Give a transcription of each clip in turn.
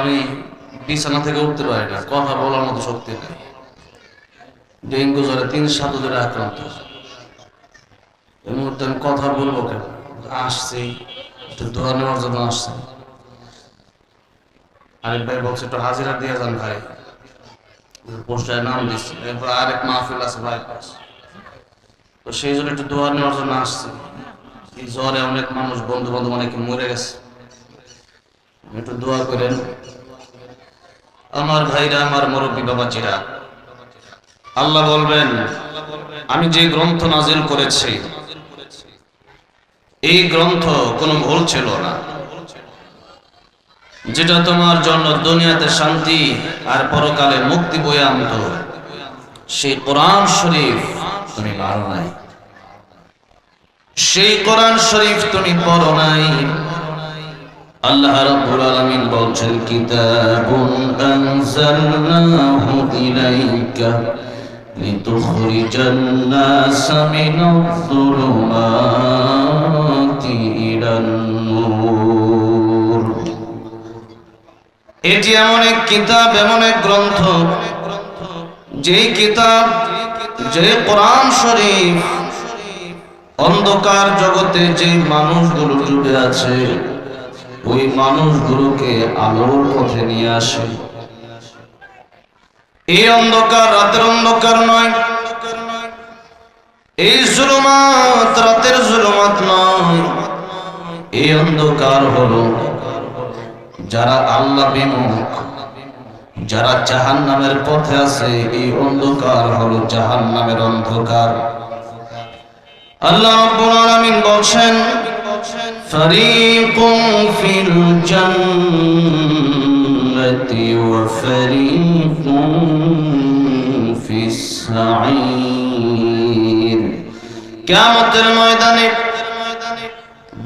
আমি বিছানা থেকে উঠতে পারি না, কথা বলার মতো শক্তি নেই। ডেঙ্গু জ্বরে তিন সাত ধরে আক্রান্ত এই মুহূর্তে আমি কথা বলব কেন? আসছি, একটু দোয়া নেওয়ার জন্য আসছি। আরেক ভাই বলছে, একটু হাজিরা দিয়ে যান ভাই। পোস্টায় নাম দিচ্ছি। এরপর আরেক মাহফিল আছে ভাই তো সেই জন্য একটু দোয়া নেওয়ার জন্য আসছি। এই জ্বরে অনেক মানুষ বন্ধু বান্ধব অনেকে মরে গেছে। একটু দোয়া করেন। আমার ভাইরা, আমার মুরব্বী বাবাজিরা, আল্লাহ বলবেন, আমি যে গ্রন্থ নাজিল করেছি, এই গ্রন্থ কোনো ভুল ছিল না। যেটা তোমার জন্য দুনিয়াতে শান্তি আর পরকালে মুক্তি বয়ে আনত, সেই কোরআন শরীফ তুমি পারো নাই। সেই কোরআন শরীফ তুমি পড়ো নাই। আল্লাহ রাব্বুল আলামিন বলছেন, কিতাবুন আনজালনাহু ইলাইকা লিতুখরিজান নাস মিনাজ-যুলুমাতি ইলান-নূর. এটি এমন এক কিতাব, এমন এক গ্রন্থ, যেই কিতাব যে কোরআন শরীফ, অন্ধকার জগতে যে মানুষগুলো ডুবে আছে ওই মানুষগুলোকে আলোর পথে নিয়ে আসে। এই অন্ধকার রাতের অন্ধকার নয়। এই জুলুমাত রাতের জুলুমাত নয়। এই অন্ধকার হলো যারা আল্লাহ বিমুখ, যারা জাহান নামের পথে আছে, এই অন্ধকার হলো জাহান নামের অন্ধকার। আল্লাহ রাব্বুল আলামিন বলছেন ফিল জান্নাতি ওয়া ফারিকুম ফিস সাঈর কিয়ামতের ময়দানে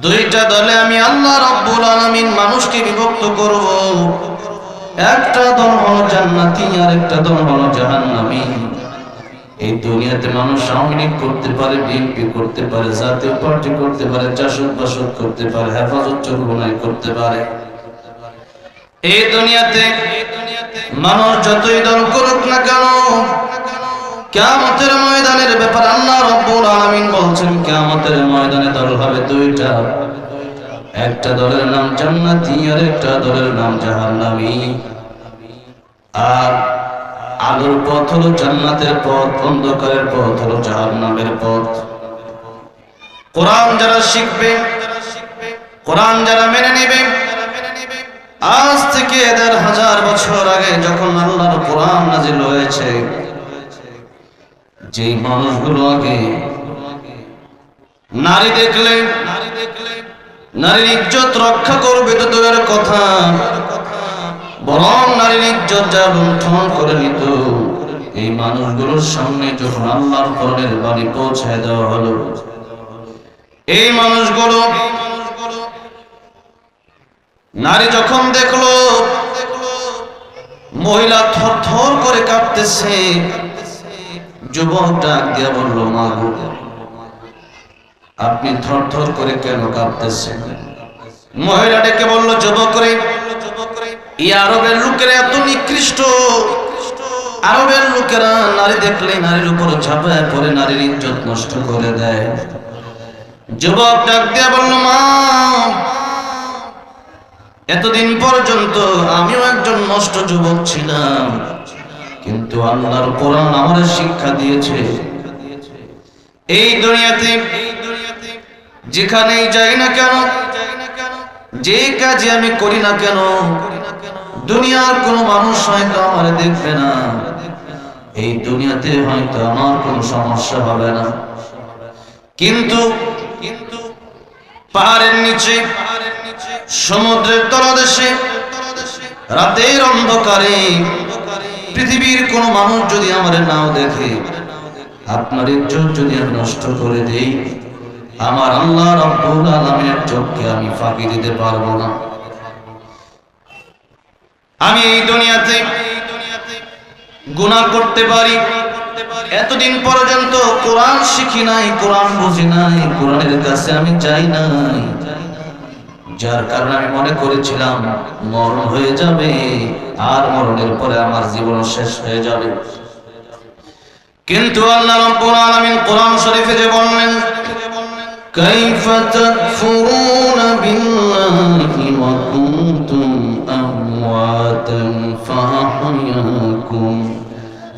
দুইটা দলে আমি আল্লাহ রাব্বুল আলামিন মানুষকে বিভক্ত করব। একটা দল হলো জান্নাতি আর একটা দল হলো জাহান্নামী। এই দুনিয়াতে মানুষ আওয়ামী করতে পারে বিএনপি করতে পারে, জাতীয় পার্টি করতে পারে চাষত বাসত করতে পারে, হেফাজত চরগুনাই করতে পারে। এই দুনিয়াতে মানুষ যতই দল করুক না কেন, কিয়ামতের ময়দানের ব্যাপার আল্লাহ রাব্বুল আলামিন বলছেন, কিয়ামতের ময়দানে দল হবে দুইটা। একটা দলের নাম জান্নাতি, আর একটা দলের নাম জাহান্নামী। আর আলোর পথ হলো জান্নাতের পথ, অন্ধকারের পথ হলো জাহান্নামের পথ। কোরআন যারা শিখবে, কোরআন যারা মেনে নেবে, আজ থেকে দেড় হাজার বছর আগে যখন আল্লাহর কোরআন নাজিল হয়েছে যে মানুষগুলো আগে নারী দেখলে, নারীর ইজ্জত রক্ষা করবে তো দূরের কথা বরং নারীর ইজ্জত যা লুণ্ঠন করে নিত, এই মানুষগুলোর সামনে যখন আল্লাহর কোরআনের বাড়ি পৌঁছায় দেওয়া হলো, এই মানুষগুলো, নারী যখন দেখল, মহিলা থর থর করে কাঁপতেছে, যুবক ডাক বলল, মা আপনি থর থর করে কেন কাঁপতেছেন? মহিলা ডেকে বলল, যুবক রে এই আরবের লোকেরা এত নিকৃষ্ট। আরবের লোকেরা নারী দেখলে নারীর উপর ঝাঁপায় পরে নারীর ইজ্জত নষ্ট করে দেয়। যুবক ডাক দিয়া বলল, মা, এতদিন পর্যন্ত আমিও একজন নষ্ট যুবক ছিলাম, কিন্তু আল্লাহর কোরআন আমার শিক্ষা দিয়েছে। এই দুনিয়াতে, যেখানেই যাই না কেন, যে কাজে আমি করি না কেন দুনিয়ার কোন মানুষ হয়তো আমার দেখবে না। এই দুনিয়াতে হয়তো আমার কোনো সমস্যা হবে না। কিন্তু কিন্তু পাহাড়ের নিচে, সমুদ্রের তলদেশে, রাতের অন্ধকারে পৃথিবীর কোন মানুষ যদি আমার নাও দেখে, আপনার ইজ্জত যদি আমি নষ্ট করে দেই, আমার আল্লাহ রব্বুল আলামিনের চোখকে আমি ফাঁকি দিতে পারব না। আমি এই দুনিয়াতে গুণা করতে পারি। এতদিন পর্যন্ত কোরআন শিখি নাই, কোরআন বুঝি নাই, কোরআনের কাছে আমি যাই নাই। যার কারণে আমি মনে করেছিলাম, মরণ হয়ে যাবে, আর মরণের পরে আমার জীবন শেষ হয়ে যাবে। কিন্তু আল্লাহ রব্বুল আলামিন কোরআন শরীফে যে বললেন, কাইফা তাকফুরুনা বিল্লাহি ওয়া কুনতুম أمواتا فأحياكم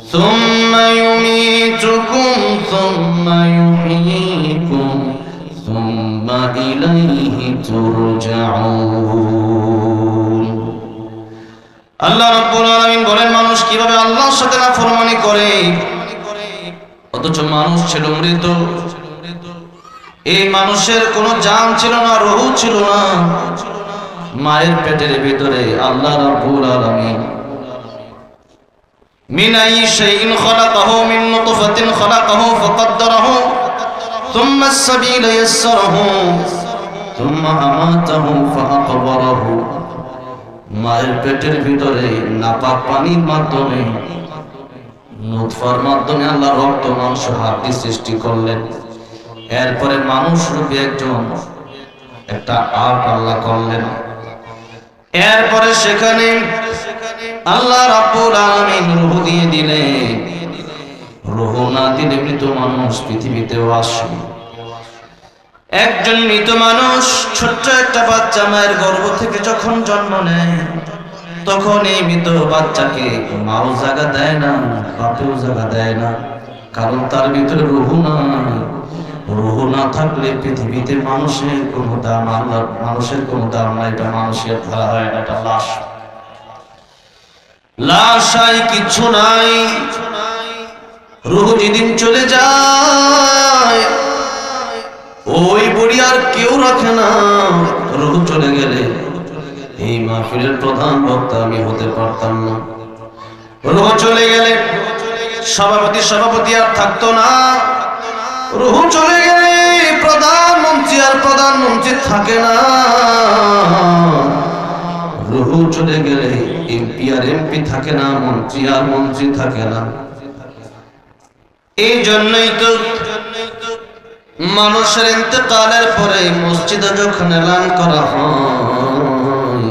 ثم يميتكم ثم يحييكم ثم إليه ترجعون আল্লাহ রাব্বুল আলামিন বলেন মানুষ কিভাবে আল্লাহর সাথে নাফরমানি করে অথচ মানুষ ছিল মৃত এই মানুষের কোনো জান ছিল না রহু ছিল না মায়ের পেটের ভিতরে আল্লাহ রাব্বুল আলামিন من أي شيء خلقه من نطفة خلقه فقدره ثم السبيل يسره ثم أماته فأقبره মায়ের পেটের ভিতরে নাপাক পানির মাধ্যমে নুৎফার মাধ্যমে আল্লাহ রক্ত মাংস হাতি সৃষ্টি করলেন এরপরে মানুষ রূপে একজন একটা আট আল্লাহ করলেন এরপরে সেখানে আল্লাহ রাব্বুল আলামিন রূহ দিয়ে দিলেন। রূহ না দিলে মৃত মানুষ পৃথিবীতেও আসে একজন মৃত মানুষ ছোট্ট একটা বাচ্চা মায়ের গর্ভ থেকে যখন জন্ম নেয়, তখন এই মৃত বাচ্চাকে মাও জায়গা দেয় না, বাপেও জায়গা দেয় না, কারণ তার ভিতরে রুহু নাই। রুহু না থাকলে পৃথিবীতে মানুষের কোনো দাম আল্লাহ মানুষের কোনো দাম নাই এটা মানুষের ধরা হয় না, এটা লাশ। লাশ নাই কিচ্ছু নাই। রুহু যেদিন চলে যায়, ওই বড়ি আর কেউ রাখে না। রুহু চলে গেলে এই মাহফিলের প্রধান বক্তা আমি হতে পারতাম না। রুহু চলে গেলে সভাপতি সভাপতি আর থাকতো না। রুহু চলে গেলে প্রধানমন্ত্রী আর প্রধানমন্ত্রী থাকে না। রুহু চলে গেলে এমপি আর এমপি থাকে না, মন্ত্রী আর মন্ত্রী থাকে না। এই জন্যই তো মানুষের ইন্তেকালের পরে মসজিদে যখন এলান করা হয়,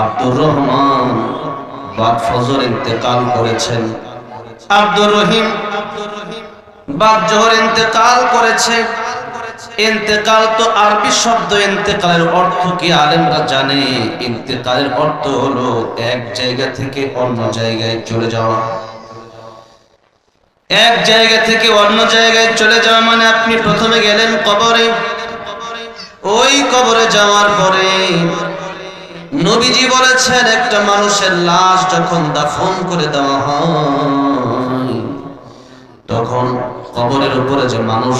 আব্দুর রহমান বাদ ফজর ইন্তেকাল করেছেন। আব্দুর রহিম বাদ জোহর ইন্তেকাল করেছে। ইন্তেকাল তো আরবি শব্দ, ইন্তেকালের অর্থ কি আলেমরা জানে? ইন্তেকালের অর্থ হলো এক জায়গা থেকে অন্য জায়গায় চলে যাওয়া। এক জায়গা থেকে অন্য জায়গায় চলে যাওয়া মানে আপনি প্রথমে গেলেন কবরে। ওই কবরে যাওয়ার পরে নবীজি বলেছেন, একটা মানুষের লাশ যখন দাফন করে দেওয়া হয় তখন কবরের উপরে যে মানুষ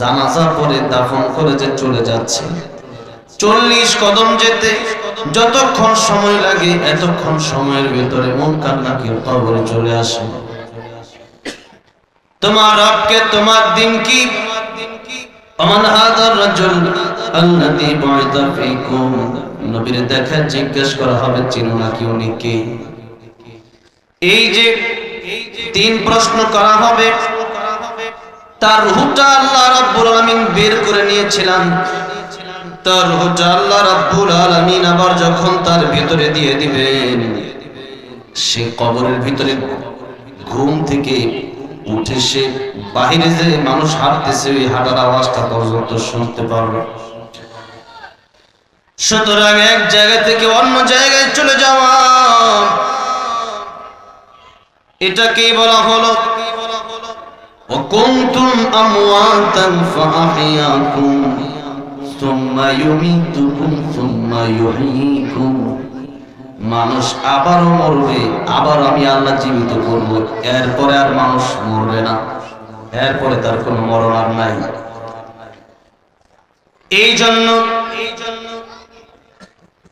জানাজা পরে দাফন করে যে চলে যাচ্ছে। চল্লিশ কদম যেতে যতক্ষণ সময় লাগে এতক্ষণ সময়ের ভিতরে মন কান্না কেউ কবরে চলে আসে তোমার রবকে তোমার দিন কি? দেখা জিজ্ঞেস করা হবে, চিনো না কি উনি কে? এই যে তিন প্রশ্ন করা হবে। তার রূহটা আল্লাহ রাব্বুল আলামিন বের করে নিয়েছিলেন তার রূহটা আল্লাহ রাব্বুল আলামিন আবার যখন তার ভিতরে দিয়ে দিবেন, সে কবরের ভিতরে ঘুম থেকে উঠে সে বাহিরে যে মানুষ হাঁটতেছে, ওই হাঁটার আওয়াজটা পর্যন্ত শুনতে পারবে। সুতরাং এক জায়গা থেকে অন্য জায়গায় চলে যাওয়া। এটাকেই বলা হলো وكنتم أمواتا فأحياكم ثم يميتكم ثم يحييكم মানুষ আবারও মরবে আবার আমি আল্লাহ জীবিত করব এরপরে আর মানুষ মরবে না এরপরে তার কোনো মরণ আর নাই এই জন্য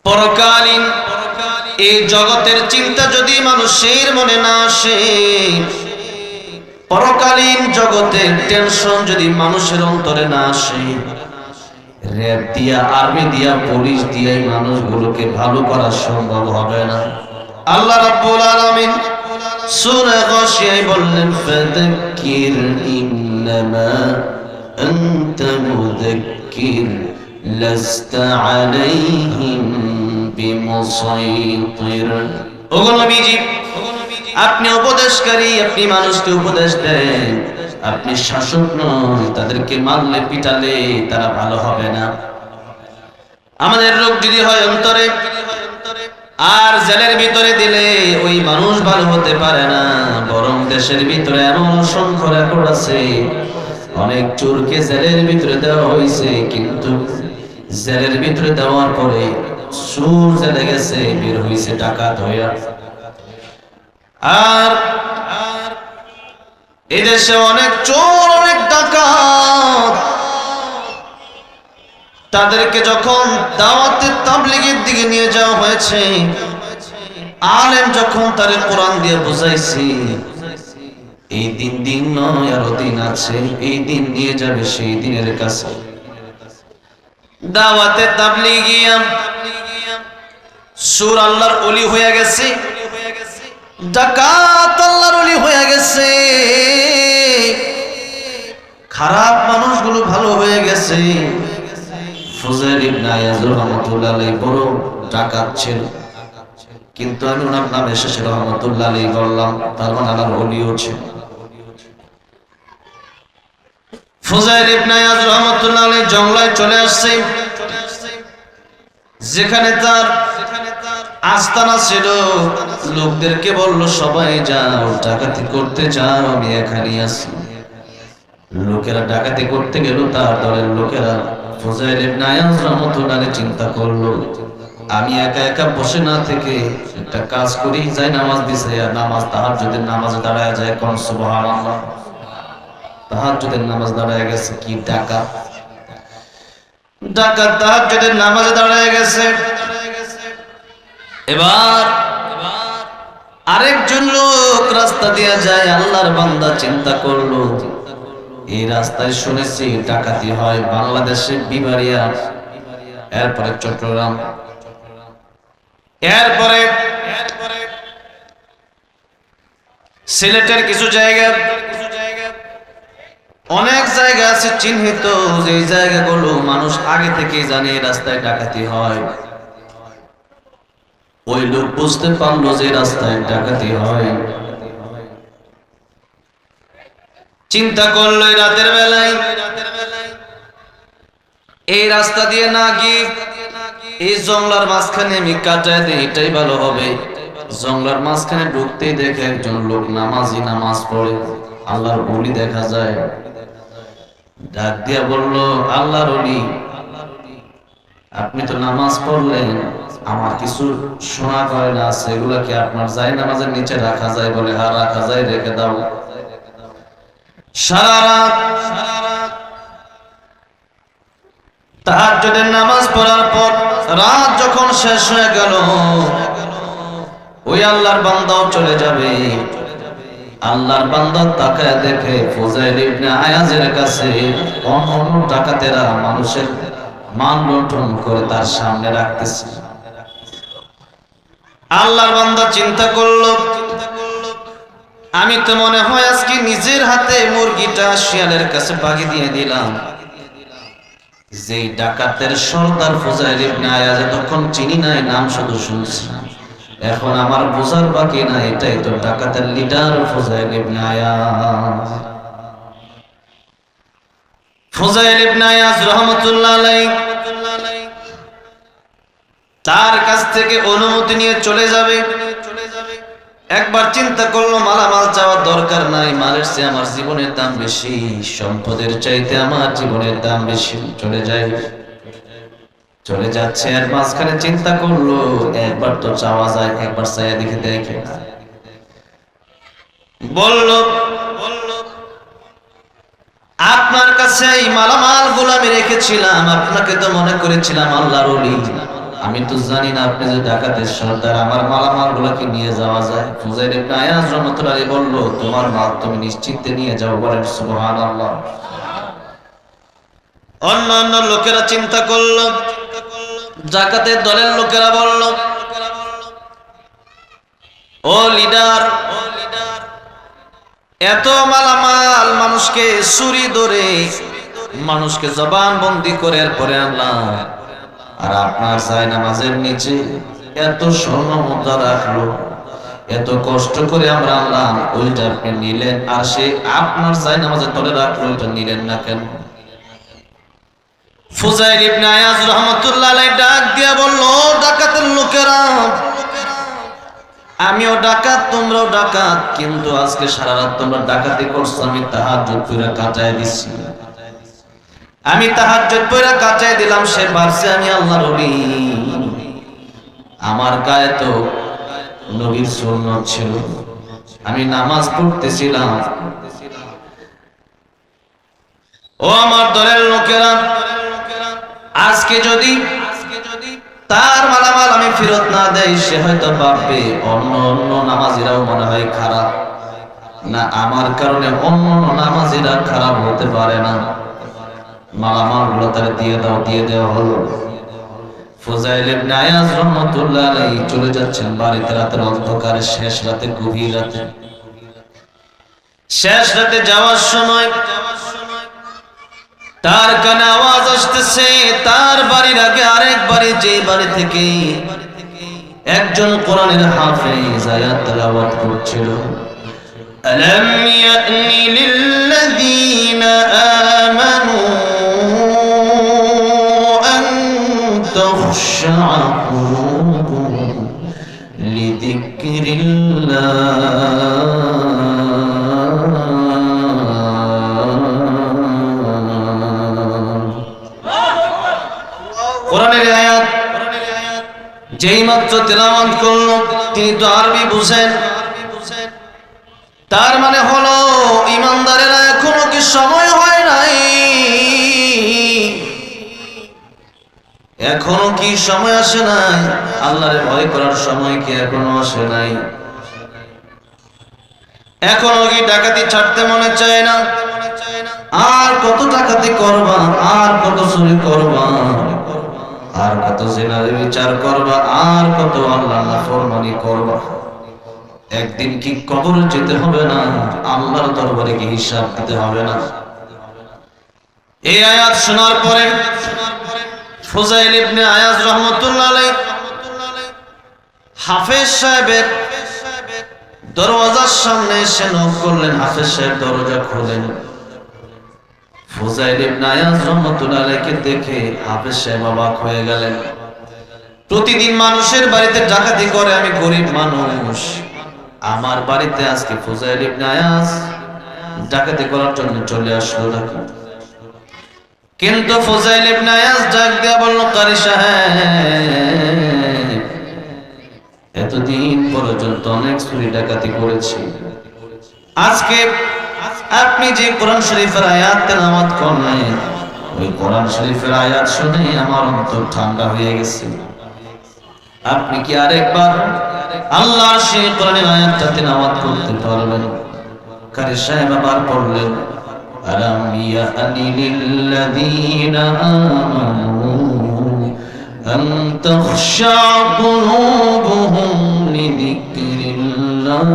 পরকালীন এই জগতের চিন্তা যদি মানুষের মনে না আসে, পরকালীন জগতের টেনশন যদি মানুষের অন্তরে না আসে, র্যাব দিয়া, আর্মি দিয়া, পুলিশ দিয়ে মানুষগুলোকে ভালো করা সম্ভব হবে না। আল্লাহ রাব্বুল আলামিন সূরা গাশিয়ায় বললেন ফাদাক্কির ইন্নামা আনতা মুযাক্কির, লাস্তা আলাইহিম بمسيطر ওগো নবীজি আপনি উপদেশকারী আপনি মানুষকে উপদেশ দেন আপনি শাসক নন তাদেরকে মারলে পিটালে তারা ভালো হবে না আমাদের রোগ যদি হয় অন্তরে আর জেলের ভিতরে দিলে ওই মানুষ ভালো হতে পারে না বরং দেশের ভিতরে এমন অসংখ্য রেকর্ড আছে অনেক চোরকে জেলের ভিতরে দেওয়া হয়েছে কিন্তু জেলের ভিতরে দেওয়ার পরে সুর জেলে গেছে, বের হয়েছে ডাকাত হইয়া। আর এদেশে অনেক চোর, অনেক ডাকাত। তাদেরকে যখন দাওয়াতের তাবলিগের দিকে নিয়ে যাওয়া হয়েছে, আলেম যখন তার কোরআন দিয়ে বুঝাইছি, এই দিন দিন নয়, আরও দিন আছে, এই দিন নিয়ে যাবে সেই দিনের কাছে। দাওয়াতে তাবলিগিয়া সুর আল্লাহর অলি হয়ে গেছে। ডাকাত আল্লাহর অলি হয়ে গেছে। খারাপ মানুষগুলো ভালো হয়ে গেছে। কিন্তু আমি মানে জঙ্গলায় চলে আসছে। যেখানে তার আস্তানা ছিল, লোকদেরকে বলল, সবাই যাও, ডাকাতি করতে যাও, আমি এখানে আছি। লোকেরা ডাকাতি করতে গেল, তার দলের লোকেরা ফুজাইল ইবনে আয়াজ রাহমাতুল্লাহ চিন্তা করল, আমি একা একা বসে না থেকে একটা কাজ করি, যাই নামাজ বিছাইয়া নামাজ তাহাজ্জুদের নামাজে দাঁড়ায় যায় কোন সুবহানাল্লাহ। তাহাজ্জুদের নামাজ দাঁড়ায় গেছে, কি টাকা ডাকাত তাহাজ্জুদের নামাজে দাঁড়ায় গেছে। এবার আরেকজন লোক রাস্তা দিয়ে যায়, আল্লাহর বান্দা চিন্তা করল, এই রাস্তায় শুনেছি ডাকাতি হয় বাংলাদেশে বিবারিয়া এরপরে চট্টগ্রাম। এরপরে সিলেটের কিছু জায়গা অনেক জায়গা আছে চিহ্নিত, যে জায়গাগুলো মানুষ আগে থেকে জানে রাস্তায় ডাকাতি হয়। ওই লোক বুঝতে পারল যে রাস্তায় ডাকাতি হয়। চিন্তা করল রাতের বেলায়, এই রাস্তা দিয়ে না গিয়ে এই জংলার মাঝখানে আমি কাটায় দিই, এটাই ভালো হবে। জংলার মাঝখানে ঢুকতেই দেখে একজন লোক নামাজি নামাজ পড়ে, আল্লাহর বলি দেখা যায়। ডাক দিয়া বলল আল্লাহর অলি আপনি তো নামাজ পড়লেন, আমার কিছু শোনা করে না সেগুলো কি আপনার যাই নামাজের নিচে রাখা যায় বলে? হ্যাঁ রাখা যায়, রেখে দাও। নামাজ পড়ার পর রাত যখন শেষ হয়ে গেল, ওই আল্লাহর বান্দাও চলে যাবে। আল্লাহর বান্দা তাকায় দেখে ফুজাইল ইবনে আয়াজের কাছে অন্য ডাকাতেরা মানুষের মান লুণ্ঠন করে তার সামনে রাখতেছে। আল্লাহর বান্দা চিন্তা করল, আমি তো মনে হয় আজকে নিজের হাতে মুরগিটা শিয়ালের কাছে বাগি দিয়ে দিলাম। যে ডাকাতের সর্দার ফুজাইল ইবনে আয়াজ তখন চিনি নাই, নাম শুধু শুনছি এখন আমার বোঝার বাকি না এটাই তো ডাকাতের leader Fuzail ibn Ayaz. Fuzail ibn Ayaz রাহমাতুল্লাহ আলাইহি তার কাছ থেকে অনুমতি নিয়ে চলে যাবে। একবার চিন্তা করল, মালামাল চাওয়ার দরকার নাই, মালের চেয়ে আমার জীবনের দাম বেশি, সম্পদের চাইতে আমার জীবনের দাম বেশি, চলে যায়। চলে যাচ্ছে আর মাঝখানে চিন্তা করল, একবার তো চাওয়া যায়, একবার চাইয়া দেখে দেখে বলল, আপনার কাছে এই মালামালগুলো আমি রেখেছিলাম, আপনাকে তো মনে করেছিলাম আল্লাহর ওলি। আমি তো জানি না আপনি যে ডাকাতের সর্দার, আমার মালামাল গুলোকে নিয়ে যাওয়া যায়? ফুজাইর ইবনে আয়াজ রাহমাতুল্লাহি বলল, তোমার মাল তুমি নিশ্চিন্তে নিয়ে যাও, বলেন, সুবহানাল্লাহ। অন্য অন্য লোকেরা চিন্তা করল জাকাতের দলের লোকেরা বলল, ও লিডার, এত মালামাল মানুষকে চুরি ধরে মানুষকে জবান বন্দি করে এরপরে আনলাম। আর আপনার চাই নামাজের নিচে এত স্বর্ণ রাখল, এত কষ্ট করে আমরা আনলাম, ওইটা আপনি নিলেন, আর সে আপনার চাই নামাজের তলে রাখল, ওইটা নিলেন না কেন? ইবনে আয়াজ রাহমাতুল্লাহ আলাইহি ডাক দিয়া বলল ডাকাতের লোকেরা, আমিও ডাকাত, তোমরাও ডাকাত, কিন্তু আজকে সারা রাত তোমরা ডাকাতি করছ, আমি তাহাজ্জুদ পড়া কাটায় দিচ্ছি। আমি তাহাজ্জুদ পড়া কাটায় দিলাম, সে আমি আল্লাহর আমার গায়ে তো নবীর সুন্নত ছিল। আমি নামাজ পড়তেছিলাম। ও আমার দলের লোকেরা আজকে যদি তার মালামাল আমি ফেরত না দেই, সে হয়তো ভাববে, অন্য অন্য নামাজিরাও মনে হয় খারাপ। না, আমার কারণে অন্য নামাজিরা খারাপ হতে পারে না। মালামালগুলো তার দিয়ে দাও, দিয়ে দেওয়া হলো। চলে যাচ্ছেন বাড়িতে রাতের শেষ রাতে, গভীর রাতে। শেষ রাতে যাওয়ার সময় তার কানে আওয়াজ আসতেছে তার বাড়ির আগে আরেক বাড়ি যে বাড়ি থেকে একজন কোরআনের হাফেজ আয়াত তেলাওয়াত করছিল ألم يأن للذين آمنوا أن تخشع قلوبهم لذكر الله কোরআনের আয়াত, যেই মাত্র তেলাওয়াত করল, তিনি তো আরবি বুঝেন। তার মানে হলো, ইমানদারেরা এখনও কি সময় হয় নাই? এখনও কি সময় আসে নাই? আল্লাহরে ভয় করার সময় কি এখনও আসে নাই? এখনও কি ডাকাতি ছাড়তে মনে চায় না? আর কত ডাকাতি করবা, আর কত চুরি করবা? আর কত জেনারে বিচার করবা, আর কত আল্লাহ নাফরমানি করবা। একদিন কি কবর যেতে হবে না? আল্লাহর দরবারে কি হিসাব দিতে হবে না? এই আয়াত শোনার পরে ফুজাইল ইবনে আয়াজ রহমতুল্লাহ আলাইহি হাফেজ সাহেবের দরওয়াজার সামনে এসে নক করলেন, হাফেজ সাহেব দরজা খোলেন দেখে প্রতিদিন মানুষের বাড়িতে ডাকাতি করে, আমি গরিব মানুষ। আমার বাড়িতে আজকে ডাকাতি করার জন্য চলে আসলো নাকি কিন্তু ফুজাইল ইবনে ডাক দিয়া বলল, কারি সাহেব, এতদিন পর্যন্ত অনেক চুরি ডাকাতি করেছি। আজকে আপনি যে কোরআন শরীফের আয়াত তেলাওয়াত করলেন, ওই কোরআন শরীফের আয়াত শুনে আমার অন্তর ঠান্ডা হয়ে গেছে। আপনি কি আরেকবার আল্লাহর সেই কোরআনের আয়াতটা তেলাওয়াত করতে পারবেন? কারি সাহেব আবার পড়লেন আলাম ইয়া লিল্লাযীনা আমানু আন তাখশা কুলুবুহুম লিযিকরিল্লাহ।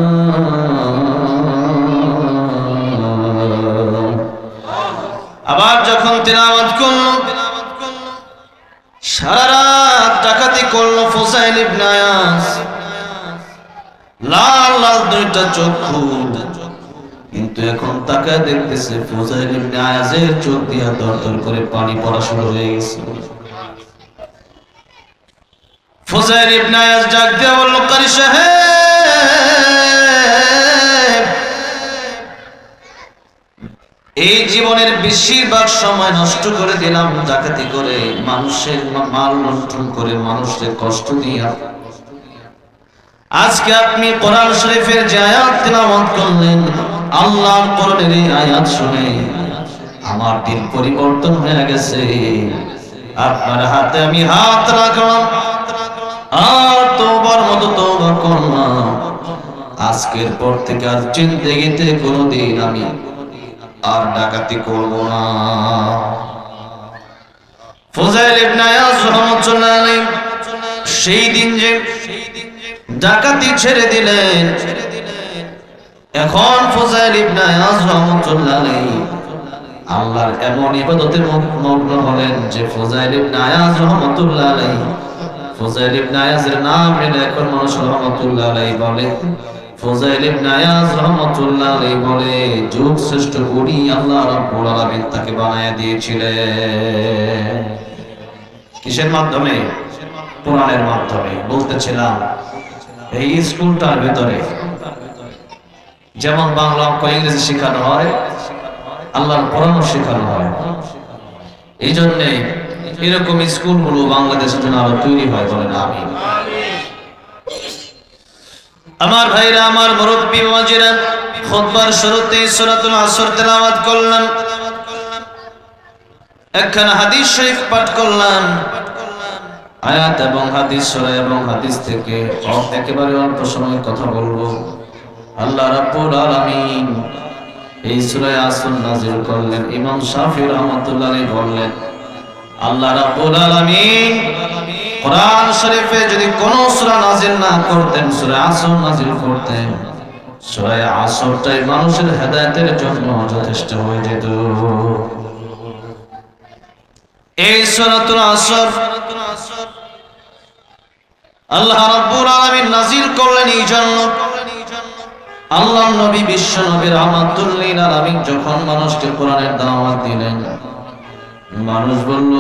আবার যখন তেলাওয়াত করল, সারা রাত ডাকাতি করল লাল লাল দুইটা চক্ষু কিন্তু এখন তাকে দেখতেছে ফুসাইল ইবনে চোখ দিয়া দরদর করে পানি পড়া শুরু হয়ে গেছে। ফুসাইল ইবনে ডাক দিয়া বলল, কারি সাহেব! এই জীবনের বেশিরভাগ সময় নষ্ট করে দিলাম ডাকাতি করে, মানুষের মাল লুণ্ঠন করে, মানুষের কষ্ট দিয়া। আজকে আপনি কোরআন শরীফের যে আয়াত তেলাওয়াত করলেন, আল্লাহর কোরআনের এই আয়াত শুনে আমার দিন পরিবর্তন হয়ে গেছে। আপনার হাতে আমি হাত রাখলাম, আর তোবার মতো তোবা করলাম। আজকের পর থেকে আর জিন্দগিতে কোনোদিন আমি আর ডাকাতি করব না। ফজাইল ইবনে আয়াজ রাহমাতুল্লাহ আলাইহি সেই দিন যে ডাকাতি ছেড়ে দিলেন, এখন ফজাইল ইবনে আয়াজ রাহমাতুল্লাহ আলাইহি আল্লাহর এমন ইবাদতে মগ- মগ্ন হলেন যে ফজাইল ইবনে আয়াজ রহমাতুল্লাহ আলাইহি। ফজাইল ইবনে আয়াজের নাম এখন মানুষ রহমাতুল্লাহ আলাইহি বলে। ফজাইল ইবনে আয়াজ রহমাতুল্লাহ আলাইহি বলে, যুগ শ্রেষ্ঠ গুণী আল্লাহ রাব্বুল আলামিন তাকে বানায়া দিয়েছিলেন। কিসের মাধ্যমে? কোরআনের মাধ্যমে। বলতেছিলাম, এই স্কুলটার ভিতরে যেমন বাংলা অঙ্ক ইংরেজি শেখানো হয়, আল্লাহর কোরআনও শেখানো হয়। এই জন্যে এরকম স্কুলগুলো বাংলাদেশের জন্য আরও তৈরি হয় বলেন আমি আমার ভাইরা, আমার মুরব্বী মাজিরা খুতবার শুরুতে সূরাতুল আসর তেলাওয়াত করলাম। একখানা হাদিস শরীফ পাঠ করলাম। আয়াত এবং হাদিস, সূরা এবং হাদিস থেকে একেবারে অল্প সময় কথা বলব। আল্লাহ রাব্বুল আলামিন এই সূরা আসর নাযিল করলেন। ইমাম শাফি রাহমাতুল্লাহ বললেন, আল্লাহ রাব্বুল আলামিন কোরআন শরীফে যদি কোন সূরা নাযিল না করতেন, সূরা আসর নাযিল করতেন, সূরা আসরটাই মানুষের হেদায়েতের জন্য যথেষ্ট হয়ে যেত। এই আসর আল্লাহ রাব্বুল আলামিন নাযিল করলেন এই জন্য। আল্লাহ নবী বিশ্ব নবী রহমাতুল্লিল আলামিন যখন মানুষকে কোরআনের দাওয়াত দিলেন, মানুষ বলল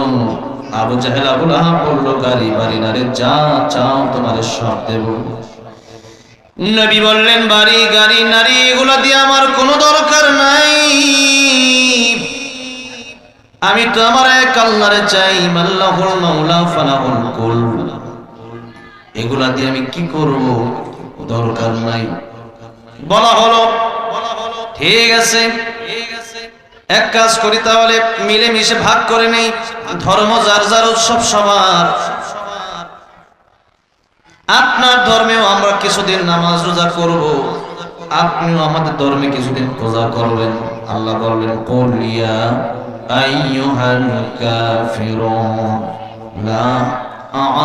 আবু জাহেল, আবু লাহাব বলল গাড়ি বাড়ি নারে যা, চাও তোমার সব দেব। নবী বললেন, বাড়ি, গাড়ি, নারী, এগুলো দিয়ে আমার কোনো দরকার নাই। আমি তো আমার এক চাই মাওলা, ফালাহুল কুল। এগুলা দিয়ে আমি কি করব? দরকার নাই। বলা হলো, ঠিক আছে। এক কাজ করি তাহলে, মিলেমিশে ভাগ করে নেই। ধর্ম যার যার উৎসব সবার। আপনার ধর্মেও আমরা কিছুদিন নামাজ রোজা করব। আপনিও আমাদের ধর্মে কিছুদিন রোজা করবেন আল্লাহ বললেন কলিয়া আইয়ুহাল কাফিরুন, লা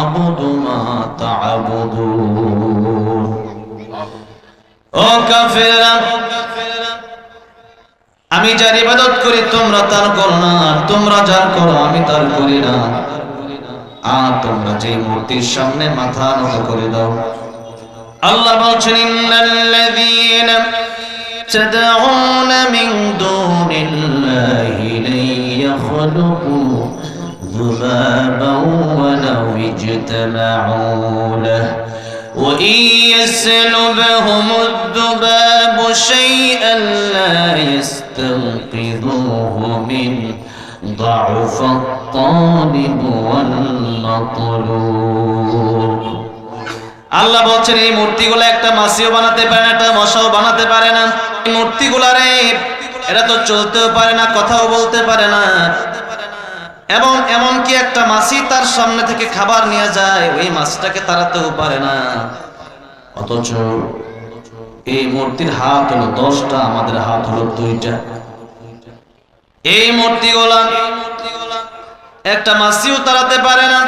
আ'বুদু মা ও কাফেররা আমি যার ইবাদত করি তোমরা তার করো না আর তোমরা যার করো আমি তার করি না আর তোমরা যে মূর্তির সামনে মাথা নত করে দাও আল্লাহ বলছেন ইন্নাল্লাযীনা تدعون من دون الله لن يخلقوا ذبابا ولو اجتمعوا له وإن يسلبهم الذباب شيئا لا يستنقذوه منه ضعف الطالب والمطلوب আল্লাহ বলছেন এই মূর্তিগুলো একটা মাসিও বানাতে পারে না একটা মশাও বানাতে পারে না এই মূর্তিগুলারে এরা তো চলতেও পারে না কথাও বলতে পারে না এবং এমন কি একটা মাসি তার সামনে থেকে খাবার নিয়ে যায়, ওই মাছটাকে তাড়াতেও পারে না। অথচ এই মূর্তির হাত হলো দশটা, আমাদের হাত হলো দুইটা। এই মূর্তিগুলা একটা মাসিও তাড়াতে পারে না,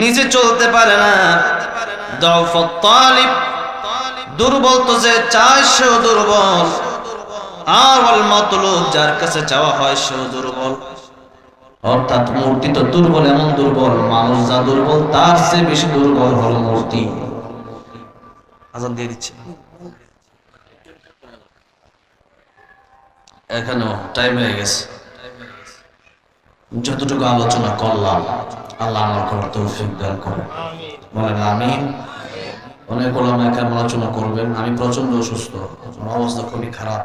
নিজে চলতে পারে না। দুর্বল তো যে চায় সেও দুর্বল আর মতলুব যার কাছে চাওয়া হয় সেও দুর্বল। অর্থাৎ মূর্তি তো দুর্বল, এমন দুর্বল, মানুষ যা দুর্বল, তার চেয়ে বেশি দুর্বল হলো মূর্তি। আজান দিয়ে দিচ্ছে। এখানেও টাইম হয়ে গেছে। যতটুকু আলোচনা করলাম, আল্লাহ আমার তৌফিক দান করে বলেন আমি অনেক ওলামা কেমন আলোচনা করবেন। আমি প্রচণ্ড অসুস্থ অবস্থা খুবই খারাপ।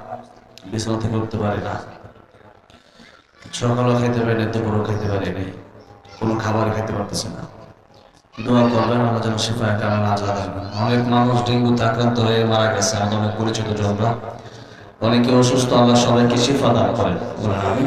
বিছানা থেকে উঠতে পারি না। সকালও খেতে পারি না দুপুরও খেতে পারি নাই, কোনো খাবার খেতে পারতেছে না। দোয়া করবেন আমরা যেন শিফায় কারণ আজাদ অনেক মানুষ ডেঙ্গুতে আক্রান্ত হয়ে মারা গেছে, আমাদের অনেক পরিচিত জনরা। অনেকে অসুস্থ, আল্লাহ সবাইকে শিফা দান করেন। আমি